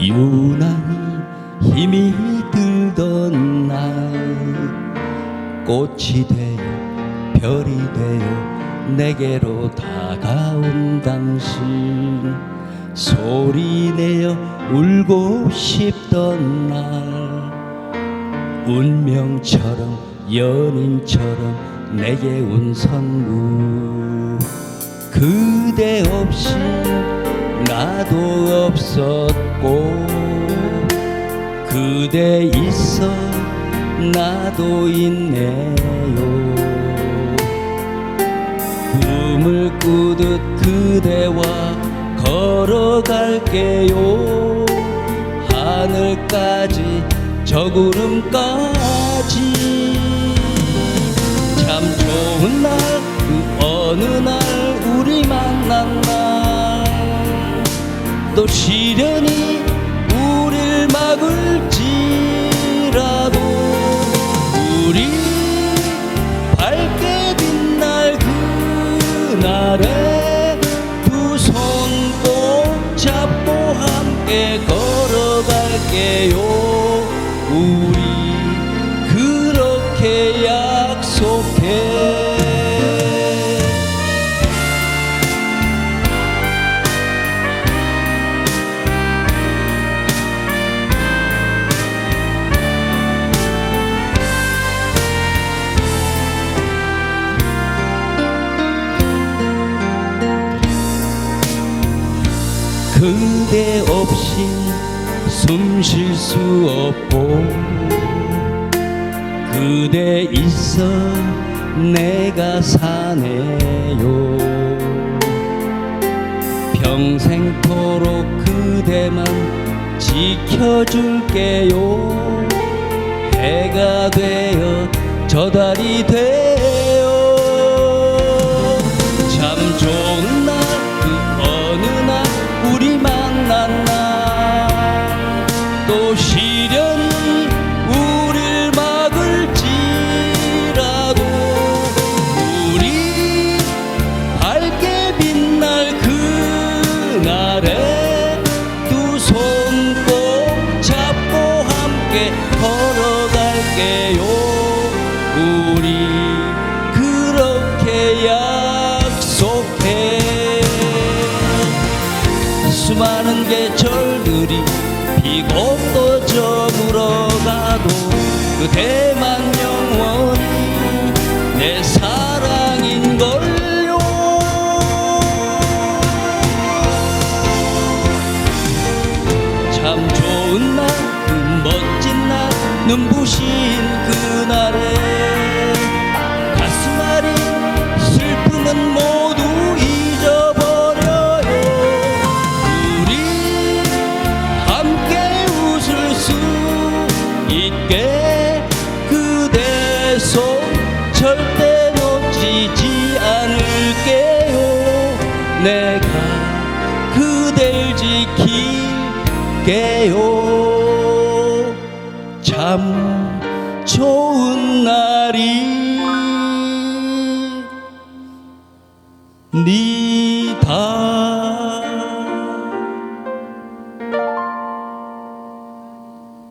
유난히 힘이 들던 날 꽃이 되어 별이 되어 내게로 다가온 당신 소리내어 울고 싶던 날 운명처럼 연인처럼 내게 온 선물 그대 없이 나도 없었고 그대 있어 나도 있네요. 꿈을 꾸듯 그대와 걸어갈게요. 하늘까지 저 구름까지. 참 좋은 날 그 어느 날 시련이 우릴 막을지라도 우리 밝게 빛날 그날에 두 손 꼭 잡고 함께 걸어갈게요. 우리 그대 없이 숨 쉴 수 없고 그대 있어 내가 사네요. 평생토록 그대만 지켜줄게요. 해가 되어 저 달이 되 또 시련이 우릴 막을지라도 우리 밝게 빛날 그날에 두 손 꼭 잡고 함께 걸어갈게요. 우리 그렇게 약속해. 수많은 계절들이 또 저물어가도 그대만 영원히 내 사랑인걸요. 참 좋은 날, 그 멋진 날, 눈부신 그 있게 그대 손 절대 놓치지 않을게요. 내가 그댈 지킬게요. 참 좋은 날이 네